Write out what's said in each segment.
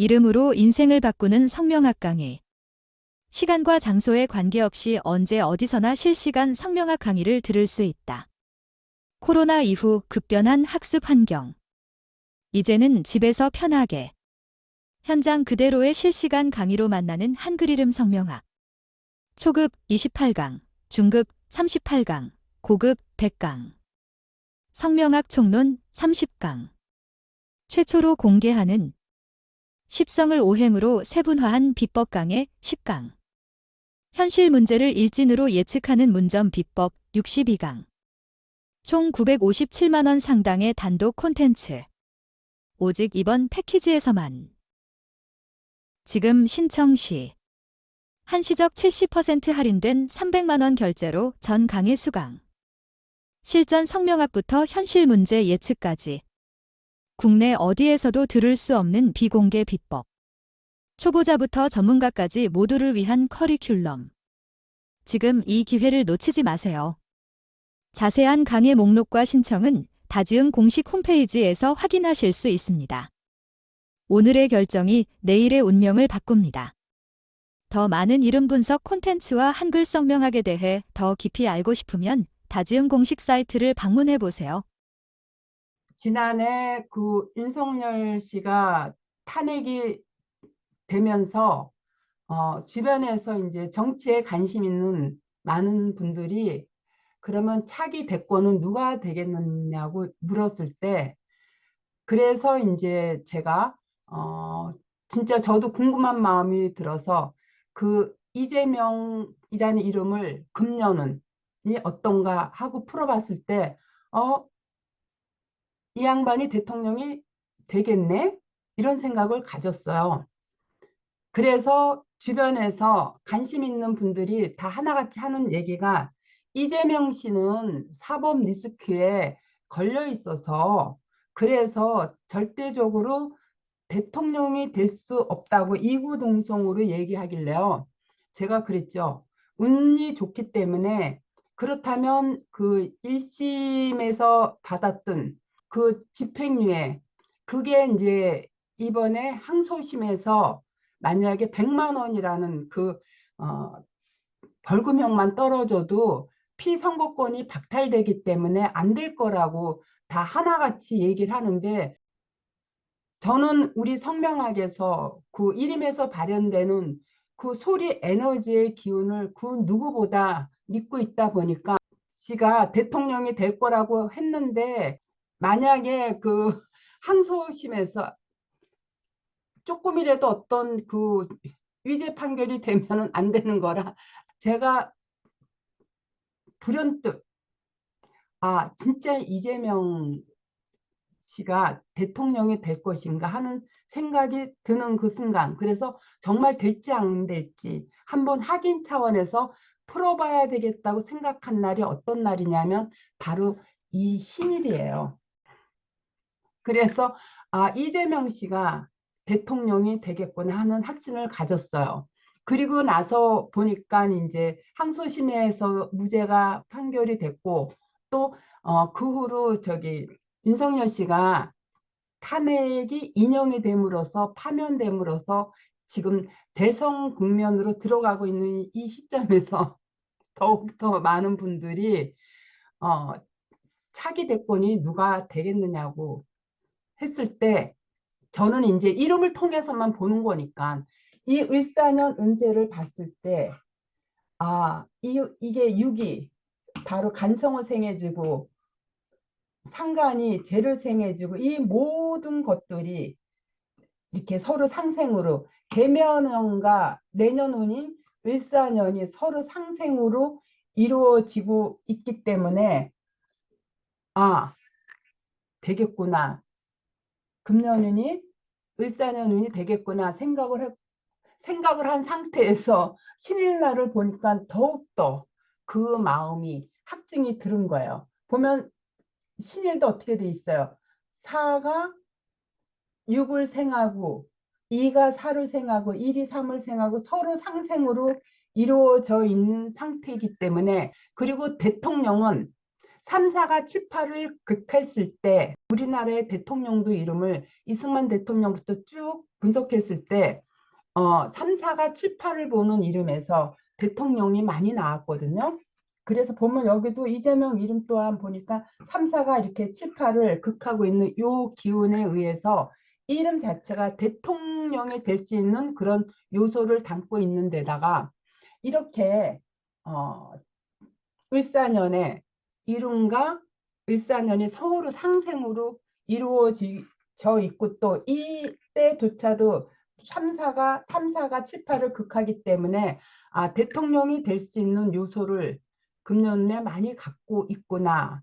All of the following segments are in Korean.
이름으로 인생을 바꾸는 성명학 강의. 시간과 장소에 관계없이 언제 어디서나 실시간 성명학 강의를 들을 수 있다. 코로나 이후 급변한 학습 환경. 이제는 집에서 편하게 현장 그대로의 실시간 강의로 만나는 한글 이름 성명학. 초급 28강, 중급 38강, 고급 100강. 성명학 총론 30강. 최초로 공개하는 십성을 오행으로 세분화한 비법 강의 10강. 현실 문제를 일진으로 예측하는 문점 비법 62강. 총 957만원 상당의 단독 콘텐츠. 오직 이번 패키지에서만. 지금 신청 시. 한시적 70% 할인된 300만원 결제로 전 강의 수강. 실전 성명학부터 현실 문제 예측까지. 국내 어디에서도 들을 수 없는 비공개 비법. 초보자부터 전문가까지 모두를 위한 커리큘럼. 지금 이 기회를 놓치지 마세요. 자세한 강의 목록과 신청은 다지응 공식 홈페이지에서 확인하실 수 있습니다. 오늘의 결정이 내일의 운명을 바꿉니다. 더 많은 이름 분석 콘텐츠와 한글 성명학에 대해 더 깊이 알고 싶으면 다지응 공식 사이트를 방문해 보세요. 지난해 그 윤석열 씨가 탄핵이 되면서 어, 주변에서 이제 정치에 관심 있는 많은 분들이 그러면 차기 대권은 누가 되겠느냐고 물었을 때 그래서 이제 제가 어, 진짜 저도 궁금한 마음이 들어서 그 이재명이라는 이름을 금년은 이 어떤가 하고 풀어봤을 때 어, 이 양반이 대통령이 되겠네? 이런 생각을 가졌어요. 그래서 주변에서 관심 있는 분들이 다 하나같이 하는 얘기가 이재명 씨는 사법 리스크에 걸려 있어서 그래서 절대적으로 대통령이 될 수 없다고 이구동성으로 얘기하길래요. 제가 그랬죠. 운이 좋기 때문에 그렇다면 그 1심에서 받았던 그 집행유예 그게 이제 이번에 항소심에서 만약에 100만 원이라는 그 어, 벌금형만 떨어져도 피선거권이 박탈되기 때문에 안 될 거라고 다 하나같이 얘기를 하는데 저는 우리 성명학에서 그 이름에서 발현되는 그 소리 에너지의 기운을 그 누구보다 믿고 있다 보니까 씨가 대통령이 될 거라고 했는데 만약에 그 항소심에서 조금이라도 어떤 그 위죄 판결이 되면은 안 되는 거라 제가 불현듯 아 진짜 이재명 씨가 대통령이 될 것인가 하는 생각이 드는 그 순간 그래서 정말 될지 안 될지 한번 확인 차원에서 풀어봐야 되겠다고 생각한 날이 어떤 날이냐면 바로 이 신일이에요. 그래서 아 이재명 씨가 대통령이 되겠구나 하는 확신을 가졌어요. 그리고 나서 보니까 이제 항소심에서 무죄가 판결이 됐고 또 어, 그 후로 저기 윤석열 씨가 탄핵이 인용이 됨으로써 파면됨으로써 지금 대성 국면으로 들어가고 있는 이 시점에서 더욱더 많은 분들이 어, 차기 대권이 누가 되겠느냐고 했을 때 저는 이제 이름을 통해서만 보는 거니까 이 을사년 운세를 봤을 때 아, 이, 이게 6이 바로 간성을 생해주고 상간이 재를 생해주고 이 모든 것들이 이렇게 서로 상생으로 개면운과 내년운인 을사년이 서로 상생으로 이루어지고 있기 때문에 아 되겠구나 금년운이 을사년운이 되겠구나 생각을 해, 생각을 한 상태에서 신일날을 보니까 더욱더 그 마음이 확증이 들은 거예요. 보면 신일도 어떻게 돼 있어요? 사가 육을 생하고 2가 4를 생하고 1이 3을 생하고 서로 상생으로 이루어져 있는 상태이기 때문에 그리고 대통령은 3, 4가 7, 8을 극했을 때 우리나라의 대통령도 이름을 이승만 대통령부터 쭉 분석했을 때 어, 3, 4가 7, 8을 보는 이름에서 대통령이 많이 나왔거든요. 그래서 보면 여기도 이재명 이름 또한 보니까 3, 4가 이렇게 7, 8을 극하고 있는 요 기운에 의해서 이름 자체가 대통령이 될 수 있는 그런 요소를 담고 있는 데다가 이렇게 어, 을사년에 이름과 을사년이 서로 상생으로 이루어져 있고 또 이때조차도 3, 4가 3, 4가 7, 8을 극하기 때문에 아, 대통령이 될 수 있는 요소를 금년에 많이 갖고 있구나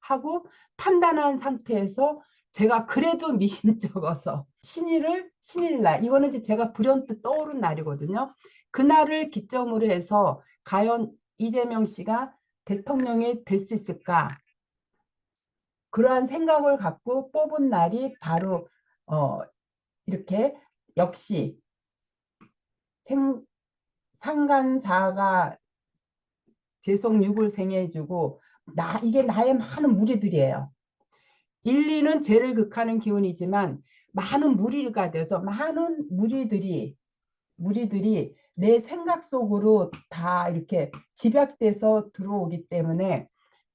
하고 판단한 상태에서 제가 그래도 미심쩍어서 신일을 신일날 이거는 이제 제가 불현듯 떠오른 날이거든요. 그날을 기점으로 해서 과연 이재명 씨가 대통령이 될 수 있을까? 그러한 생각을 갖고 뽑은 날이 바로 어, 이렇게 역시 생, 상간사가 재성 6을 생해주고 나 이게 나의 많은 무리들이에요. 1, 2는 죄를 극하는 기운이지만 많은 무리가 돼서 많은 무리들이 무리들이 내 생각 속으로 다 이렇게 집약돼서 들어오기 때문에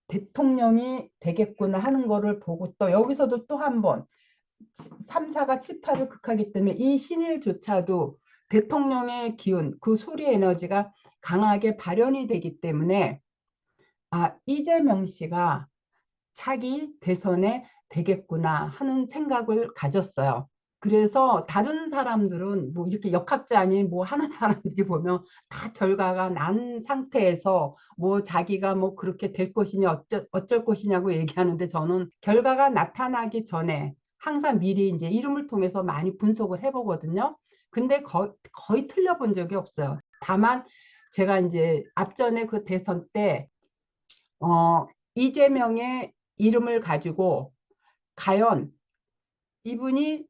대통령이 되겠구나 하는 거를 보고 또 여기서도 또 한 번 3, 4가 7, 8을 극하기 때문에 이 신일조차도 대통령의 기운, 그 소리 에너지가 강하게 발현이 되기 때문에 아 이재명 씨가 차기 대선에 되겠구나 하는 생각을 가졌어요. 그래서 다른 사람들은 뭐 이렇게 역학자 아닌 뭐 하는 사람들이 보면 다 결과가 난 상태에서 뭐 자기가 뭐 그렇게 될 것이냐 어쩔, 어쩔 것이냐고 얘기하는데 저는 결과가 나타나기 전에 항상 미리 이제 이름을 통해서 많이 분석을 해보거든요. 근데 거, 거의 틀려본 적이 없어요. 다만 제가 이제 앞전에 그 대선 때 어, 이재명의 이름을 가지고 과연 이분이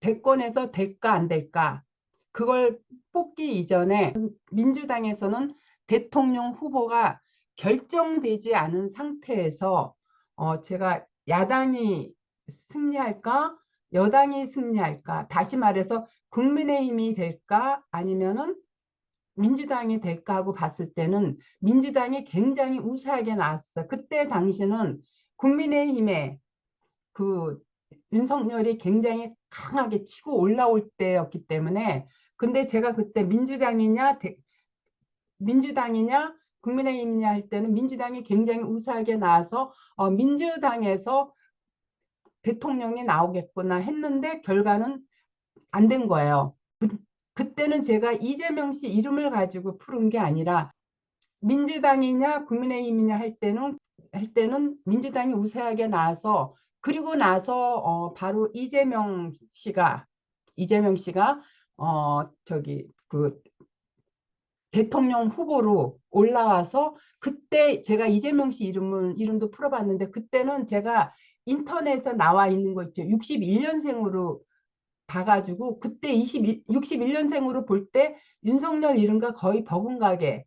대권에서 될까 안 될까? 그걸 뽑기 이전에 민주당에서는 대통령 후보가 결정되지 않은 상태에서 어, 제가 야당이 승리할까? 여당이 승리할까? 다시 말해서 국민의힘이 될까? 아니면은 민주당이 될까 하고 봤을 때는 민주당이 굉장히 우세하게 나왔어요. 그때 당시는 국민의힘에 그 윤석열이 굉장히 강하게 치고 올라올 때였기 때문에 근데 제가 그때 민주당이냐 대, 민주당이냐 국민의힘이냐 할 때는 민주당이 굉장히 우세하게 나와서 어, 민주당에서 대통령이 나오겠구나 했는데 결과는 안 된 거예요. 그, 그때는 제가 이재명 씨 이름을 가지고 푸른 게 아니라 민주당이냐 국민의힘이냐 할 때는 할 때는 민주당이 우세하게 나와서 그리고 나서 어, 바로 이재명 씨가 이재명 씨가 어 저기 그 대통령 후보로 올라와서 그때 제가 이재명 씨 이름을 이름도 풀어봤는데 그때는 제가 인터넷에 나와 있는 거 있죠. 61년생으로 봐가지고 그때 21, 61년생으로 볼 때 윤석열 이름과 거의 버금가게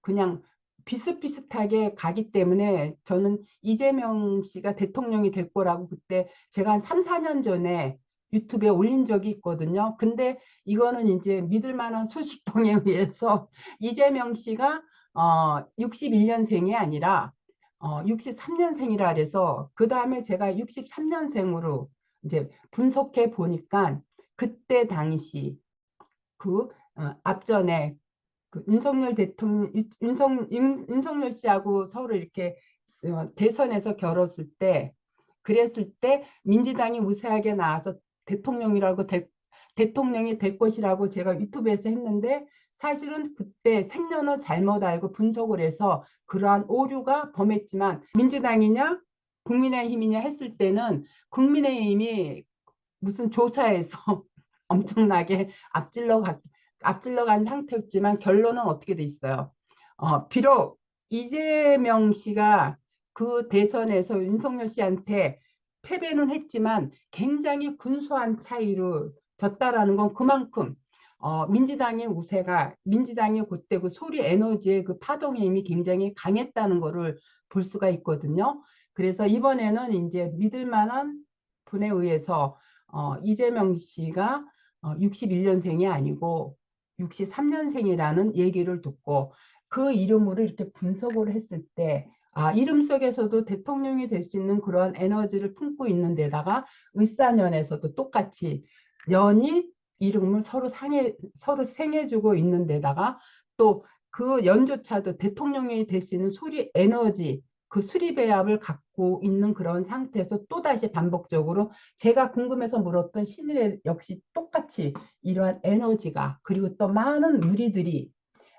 그냥 비슷비슷하게 가기 때문에 저는 이재명 씨가 대통령이 될 거라고 그때 제가 한 3, 4년 전에 유튜브에 올린 적이 있거든요. 근데 이거는 이제 믿을 만한 소식통에 의해서 이재명 씨가 어 61년생이 아니라 어 63년생이라 그래서 그 다음에 제가 63년생으로 이제 분석해 보니까 그때 당시 그 어, 앞전에 그 윤석열 대통령 윤석 윤, 윤석열 씨하고 서로 이렇게 어, 대선에서 겨뤘을 때 그랬을 때 민주당이 우세하게 나와서 대통령이라고 될, 대통령이 될 것이라고 제가 유튜브에서 했는데 사실은 그때 생년을 잘못 알고 분석을 해서 그러한 오류가 범했지만 민주당이냐 국민의힘이냐 했을 때는 국민의힘이 무슨 조사에서 엄청나게 앞질러 가, 앞질러 간 상태였지만 결론은 어떻게 돼 있어요. 어, 비록 이재명 씨가 그 대선에서 윤석열 씨한테 패배는 했지만 굉장히 근소한 차이로 졌다라는 건 그만큼 어, 민주당의 우세가 민주당의 그때 그 소리 에너지의 그 파동의 힘이 굉장히 강했다는 것을 볼 수가 있거든요. 그래서 이번에는 이제 믿을 만한 분에 의해서 어, 이재명 씨가 어, 61년생이 아니고 63년생이라는 얘기를 듣고 그 이름으로 이렇게 분석을 했을 때 아, 이름 속에서도 대통령이 될 수 있는 그런 에너지를 품고 있는 데다가 을사년에서도 똑같이 년이 이름을 서로 상해 서로 생해주고 있는 데다가 또 그 연조차도 대통령이 될 수 있는 소리 에너지 그 수리배합을 갖고 있는 그런 상태에서 또다시 반복적으로 제가 궁금해서 물었던 신일의 역시 똑같이 이러한 에너지가 그리고 또 많은 무리들이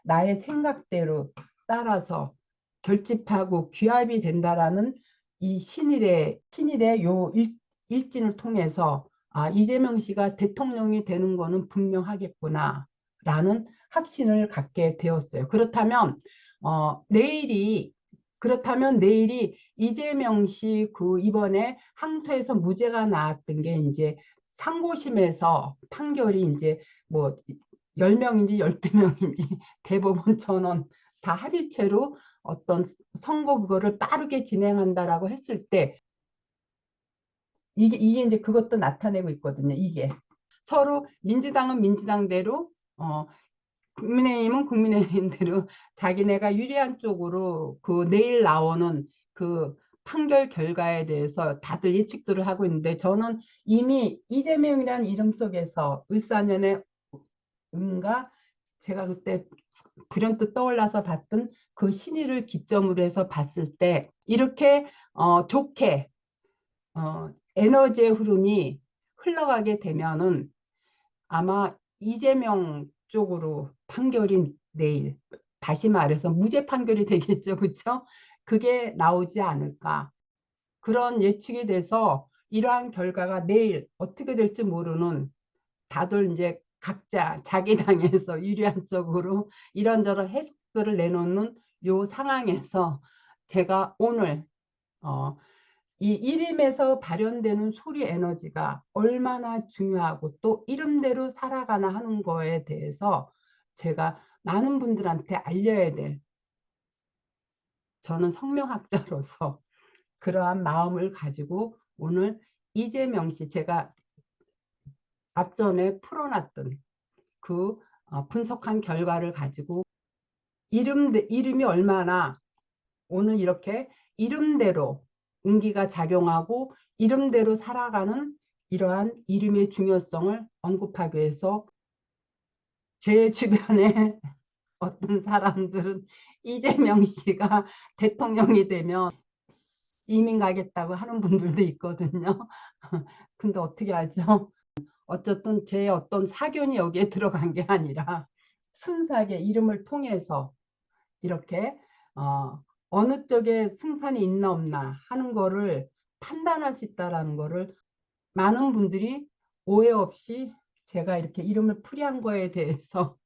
나의 생각대로 따라서 결집하고 귀합이 된다라는 이 신일의 신일의 요 일, 일진을 통해서 아 이재명 씨가 대통령이 되는 거는 분명하겠구나 라는 확신을 갖게 되었어요. 그렇다면 어, 내일이 그렇다면 내일이 이재명 씨 그 이번에 항소에서 무죄가 나왔던 게 이제 상고심에서 판결이 이제 뭐 10명인지 12명인지 대법원 전원 다 합의체로 어떤 선거 그거를 빠르게 진행한다라고 했을 때 이게 이게 이제 그것도 나타내고 있거든요. 이게 서로 민주당은 민주당대로 어 국민의힘은 국민의힘대로 자기네가 유리한 쪽으로 그 내일 나오는 그 판결 결과에 대해서 다들 예측들을 하고 있는데 저는 이미 이재명이라는 이름 속에서 을사년의 음과 제가 그때 불현듯 떠올라서 봤던 그 신의를 기점으로 해서 봤을 때 이렇게 어, 좋게 어, 에너지의 흐름이 흘러가게 되면은 아마 이재명 쪽으로 판결이 내일 다시 말해서 무죄 판결이 되겠죠. 그렇죠? 그게 나오지 않을까. 그런 예측이 돼서 이러한 결과가 내일 어떻게 될지 모르는 다들 이제 각자 자기 당에서 유리한 쪽으로 이런저런 해석들을 내놓는 요 상황에서 제가 오늘 어, 이 이름에서 발현되는 소리 에너지가 얼마나 중요하고 또 이름대로 살아가나 하는 거에 대해서 제가 많은 분들한테 알려야 될 저는 성명학자로서 그러한 마음을 가지고 오늘 이재명 씨 제가 앞전에 풀어놨던 그 어, 분석한 결과를 가지고 이름, 이름이 얼마나 오늘 이렇게 이름대로 운기가 작용하고 이름대로 살아가는 이러한 이름의 중요성을 언급하기 위해서 제 주변에 어떤 사람들은 이재명 씨가 대통령이 되면 이민 가겠다고 하는 분들도 있거든요. 근데 어떻게 알죠? 어쨌든 제 어떤 사견이 여기에 들어간 게 아니라 순수하게 이름을 통해서 이렇게 어, 어느 쪽에 승산이 있나 없나 하는 거를 판단할 수 있다라는 거를 많은 분들이 오해 없이 제가 이렇게 이름을 풀이한 거에 대해서